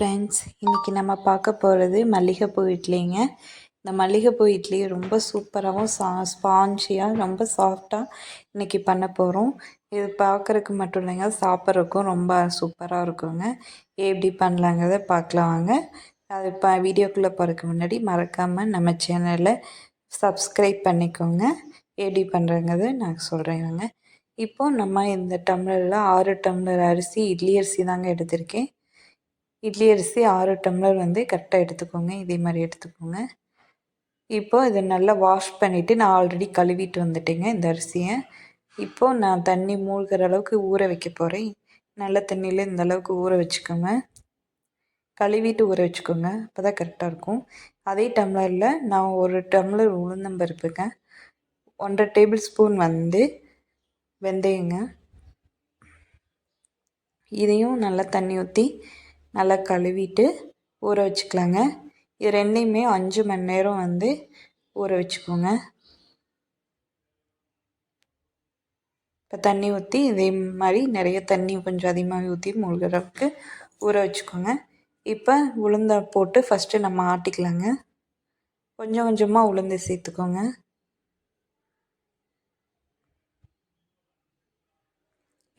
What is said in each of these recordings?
Friends இன்றைக்கி நம்ம பார்க்க போகிறது மல்லிகைப்பூ இட்லிங்க. இந்த மல்லிகைப்பூ இட்லி ரொம்ப சூப்பராகவும் சா ஸ்பாஞ்சியாக ரொம்ப சாஃப்டாக இன்றைக்கி பண்ண போகிறோம் இது பார்க்குறதுக்கு மட்டும் இல்லைங்க சாப்பிட்றதுக்கும் ரொம்ப சூப்பராக இருக்குங்க. எப்படி பண்ணலாங்கிறத பார்க்கலாம் வாங்க. அது இப்போ வீடியோக்குள்ளே போகிறதுக்கு முன்னாடி மறக்காமல் நம்ம சேனலை சப்ஸ்கிரைப் பண்ணிக்கோங்க. எப்படி பண்ணுறங்கிறத நான் சொல்கிறேங்க இப்போது நம்ம இந்த டம்ளரில் ஆறு டம்ளர் அரிசி இட்லி அரிசி தாங்க எடுத்திருக்கேன். இட்லி அரிசி ஆறு டம்ளர் வந்து கரெக்டாக எடுத்துக்கோங்க. இதே மாதிரி எடுத்துக்கோங்க. இப்போது இதை நல்லா வாஷ் பண்ணிவிட்டு நான் ஆல்ரெடி கழுவிட்டு வந்துட்டேங்க இந்த அரிசியை. இப்போது நான் தண்ணி மூழ்கிற அளவுக்கு ஊற வைக்க போகிறேன் நல்ல தண்ணியில் இந்த அளவுக்கு ஊற வச்சுக்கோங்க. கழுவிட்டு ஊற வச்சுக்கோங்க. அப்போ தான் கரெக்டாக இருக்கும். அதே டம்ளரில் நான் ஒரு டம்ளர் உளுந்தம்பருப்புங்க ஒன்றரை டேபிள் ஸ்பூன் வந்து வெந்தயங்க. இதையும் நல்லா தண்ணி ஊற்றி நல்லா கழுவிட்டு ஊற வச்சுக்கலாங்க. இது ரெண்டையுமே அஞ்சு மணி நேரம் வந்து ஊற வச்சுக்கோங்க. இப்போ தண்ணி ஊற்றி இதே மாதிரி நிறைய தண்ணி கொஞ்சம் அதிகமாக ஊற்றி மூழ்கிறதுக்கு ஊற வச்சுக்கோங்க. இப்போ உளுந்தை போட்டு ஃபஸ்ட்டு நம்ம ஆட்டிக்கலாங்க. கொஞ்சம் கொஞ்சமாக உளுந்து சேர்த்துக்கோங்க.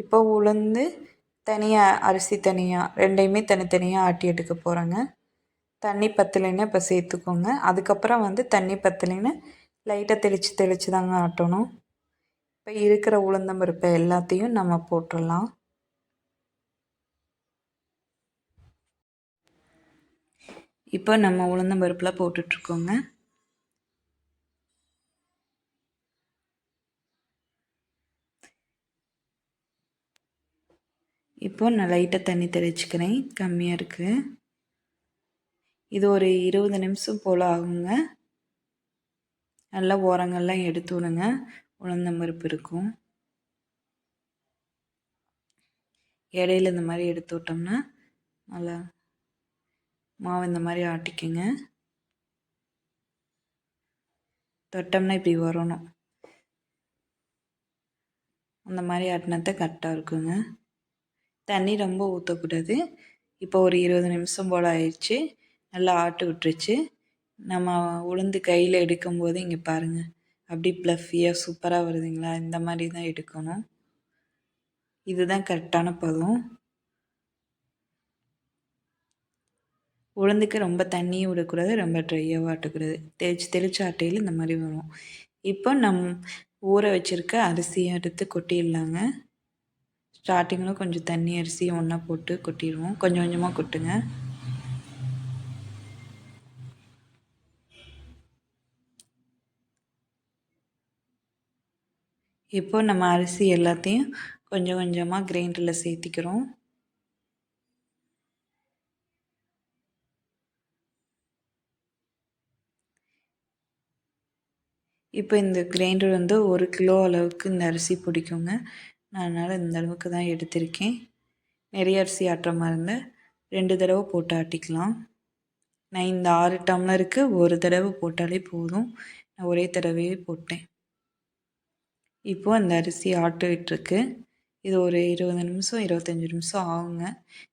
இப்போ உளுந்து தனியாக அரிசி தனியாக ரெண்டையுமே தனித்தனியாக ஆட்டி எடுக்க போகிறேங்க தண்ணி பத்தலைன்னு இப்போ சேர்த்துக்கோங்க. அதுக்கப்புறம் வந்து தண்ணி பத்தலைன்னு லைட்டாக தெளித்து தெளித்து தாங்க ஆட்டணும். இப்போ இருக்கிற உளுந்தம்பருப்பை எல்லாத்தையும் நம்ம போட்டுடலாம். இப்போ நம்ம உளுந்தம் பருப்பில் போட்டுட்ருக்கோங்க. இப்போது நான் லைட்டாக தண்ணி தெளிச்சுக்கிறேன். கம்மியாக இருக்குது இது ஒரு இருபது நிமிஷம் போல் ஆகுங்க. நல்லா ஓரங்கள்லாம் எடுத்து விடுங்க. உளுந்த உளுந்தம்பருப்பு இருக்கும். இடையில இந்த மாதிரி எடுத்து விட்டோம்னா நல்லா மாவு இந்த மாதிரி ஆட்டிக்கோங்க. தொட்டோம்னா இப்படி வரணும். அந்த மாதிரி ஆட்டினத்தை கரெக்டாக இருக்குங்க. தண்ணி ரொம்ப ஊற்றக்கூடாது இப்போ ஒரு இருபது நிமிஷம் போல் ஆயிடுச்சு. நல்லா ஆட்டு விட்டுருச்சு. நம்ம உளுந்து கையில் எடுக்கும்போது இங்கே பாருங்கள் அப்படி ப்ளஃபியாக சூப்பராக வருதுங்களா? இந்த மாதிரி தான் எடுக்கணும். இதுதான் கரெக்டான பதம். உளுந்துக்கு ரொம்ப தண்ணியும் விடக்கூடாது ரொம்ப ட்ரையாகவும் ஆட்டக்கூடாது. தெளிச்சு தெளிச்சு ஆட்டையில் இந்த மாதிரி வரும். இப்போ நம் ஊற வச்சுருக்க அரிசியை எடுத்து கொட்டிடலாங்க. ஸ்டார்டிங்கில் கொஞ்சம் தண்ணி அரிசி ஒன்றா போட்டு கொட்டிடுவோம். கொஞ்சம் கொஞ்சமாக கொட்டுங்க. இப்போ நம்ம அரிசி எல்லாத்தையும் கொஞ்சம் கொஞ்சமாக கிரைண்டரில் சேர்த்திக்கிறோம். இப்போ இந்த கிரைண்டர் வந்து ஒரு கிலோ அளவுக்கு இந்த அரிசி பிடிக்குங்க. நான் அதனால் இந்த அளவுக்கு தான் எடுத்திருக்கேன். நிறைய அரிசி ஆட்டுற மாதிரி இருந்தால் ரெண்டு தடவை போட்டு ஆட்டிக்கலாம். நான் இந்த ஆறு டம்ளருக்கு ஒரு தடவை போட்டாலே போதும். நான் ஒரே தடவையே போட்டேன். இப்போது அந்த அரிசி ஆட்டுக்கிட்டுருக்கு இது ஒரு இருபது நிமிஷம் இருபத்தஞ்சி நிமிஷம் ஆகுங்க.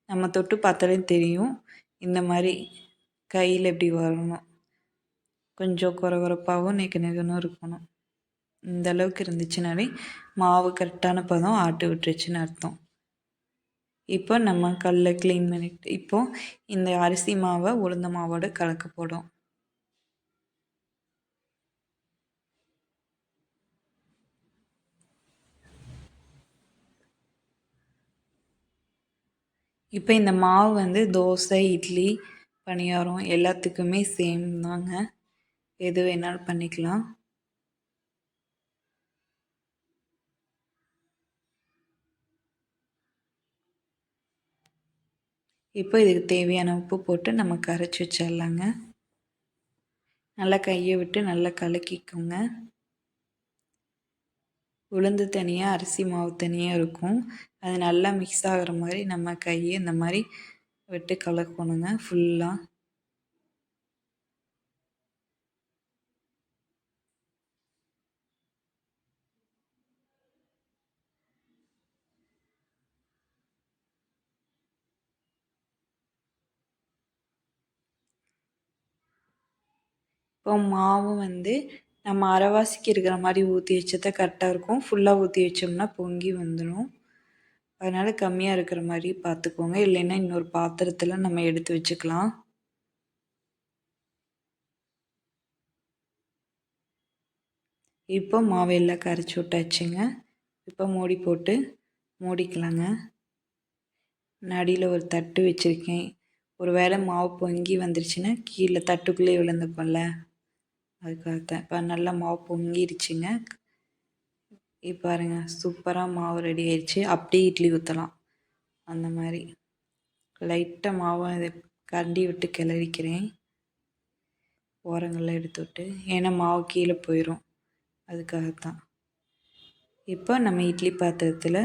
நம்ம தொட்டு பார்த்தாலே தெரியும். இந்த மாதிரி கையில் எப்படி வரணும். கொஞ்சம் குறை குறைப்பாகவும் நெக்கு நெகனும் இருக்கணும். இந்த அளவுக்கு இருந்துச்சுனாலே மாவு கரெக்டான பதம் ஆட்டு விட்டுருச்சுன்னு அர்த்தம். இப்போ நம்ம கல்லை க்ளீன் பண்ணிட்டு இப்போ இந்த அரிசி மாவை உளுந்த மாவோட கலக்க போடும் இப்போ இந்த மாவு வந்து தோசை இட்லி பணியாரம் எல்லாத்துக்குமே சேம் தாங்க. எது வேணாலும் பண்ணிக்கலாம். இப்போ இதுக்கு தேவையான உப்பு போட்டு நம்ம கரைச்சி வச்சிடலாங்க. நல்லா கையை விட்டு நல்லா கலக்கிக்கோங்க. உளுந்து தனியாக அரிசி மாவு தனியாக இருக்கும். அது நல்லா மிக்ஸ் ஆகிற மாதிரி நம்ம கையை இந்த மாதிரி விட்டு கலக்கணுங்க. ஃபுல்லாக இப்போ மாவு வந்து நம்ம அரைவாசிக்கு இருக்கிற மாதிரி ஊற்றி வச்சதை கரெக்டாக இருக்கும். ஃபுல்லாக ஊற்றி வச்சோம்னா பொங்கி வந்துடும் அதனால் கம்மியாக இருக்கிற மாதிரி பார்த்துக்கோங்க இல்லைன்னா இன்னொரு பாத்திரத்தில் நம்ம எடுத்து வச்சுக்கலாம். இப்போ மாவு எல்லாம் கரைச்சி விட்டாச்சுங்க. இப்போ மூடி போட்டு மூடிக்கலாங்க. நடியில் ஒரு தட்டு வச்சுருக்கேன். ஒரு வேளை மாவு பொங்கி வந்துருச்சுன்னா கீழே தட்டுக்குள்ளே விழுந்துக்கோல்ல அதுக்காகத்தான் இப்போ நல்லா மாவு பொங்கிருச்சுங்க. இப்போ பாருங்கள் சூப்பராக மாவு ரெடி ஆயிடுச்சு அப்படியே இட்லி ஊற்றலாம் அந்த மாதிரி. லைட்டாக மாவை இதை கரண்டி விட்டு கிளறிக்கிறேன். ஓரங்கள்லாம் எடுத்து விட்டு. ஏன்னா மாவு கீழே போயிடும் அதுக்காகத்தான் இப்போ நம்ம இட்லி பாத்திரத்தில்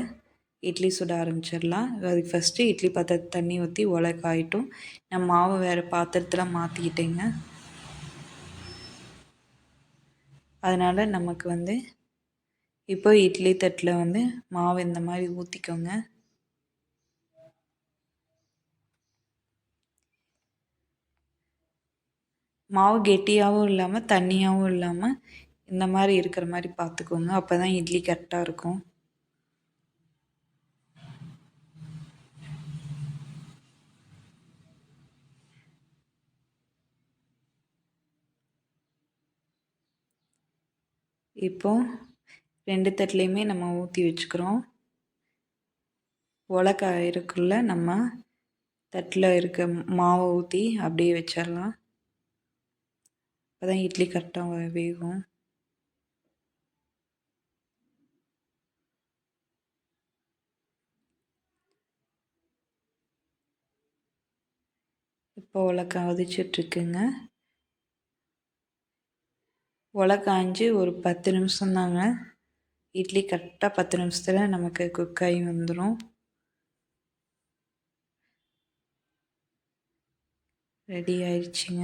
இட்லி சுட ஆரம்பிச்சிடலாம். அதுக்கு ஃபஸ்ட்டு இட்லி பாத்திரத்தை தண்ணி ஊற்றி உலக ஆகிட்டும் நான் மாவு வேறு பாத்திரத்தில் மாற்றிக்கிட்டேங்க அதனால் நமக்கு வந்து இப்போ இட்லி தட்டில் வந்து மாவு இந்த மாதிரி ஊற்றிக்கோங்க மாவு கெட்டியாகவும் இல்லாமல் தண்ணியாகவும் இல்லாமல் இந்த மாதிரி இருக்கிற மாதிரி பார்த்துக்கோங்க. அப்போ தான் இட்லி கரெக்டாக இருக்கும். இப்போது ரெண்டு தட்டுலேயுமே நம்ம ஊற்றி வச்சுக்கிறோம். உலக்காய் இருக்குள்ள நம்ம தட்டில் இருக்க மாவை ஊற்றி அப்படியே வச்சிடலாம். அப்போ தான் இட்லி கரெக்டாக வேகும். இப்போ உலக்காய் வதிச்சிட்ருக்குங்க உலை காய்ஞ்சி ஒரு பத்து நிமிஷம் தாங்க இட்லி கரெக்டாக பத்து நிமிஷத்தில் நமக்கு குக் ஆகி வந்துடும் ரெடி ஆயிடுச்சுங்க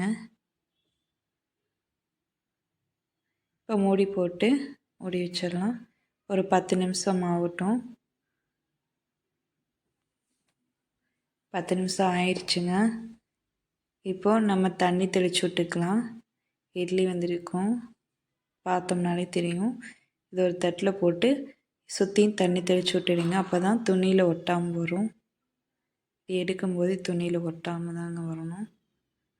இப்போ மூடி போட்டு மூடி வச்சிடலாம். ஒரு பத்து நிமிஷம் ஆகட்டும். பத்து நிமிஷம் ஆயிடுச்சுங்க இப்போது நம்ம தண்ணி தெளித்து விட்டுக்கலாம். இட்லி வந்திருக்கும். பார்த்தோம்னாலே தெரியும். இது ஒரு தட்டில் போட்டு சுற்றியும் தண்ணி தெளித்து விட்டுடுங்க. அப்போ தான் துணியில் ஒட்டாமல் வரும். எடுக்கும்போது துணியில் ஒட்டாமல் தாங்க வரணும்.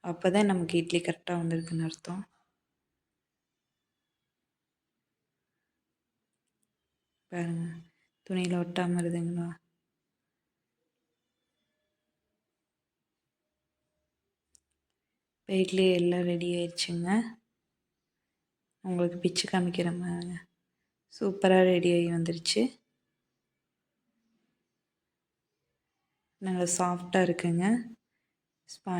அப்போ தான் நமக்கு இட்லி கரெக்டாக வந்திருக்குன்னு அர்த்தம். பாருங்க. துணியில் ஒட்டாமல் இருதுங்களா இட்லி எல்லாம் ரெடி ஆயிடுச்சுங்க. உங்களுக்கு பிச்சு காமிக்கிற மாதிரி. சூப்பராக ரெடி ஆகி வந்துருச்சு. நல்லா சாஃப்டாக இருக்குங்க. ஸ்பாஞ்ச்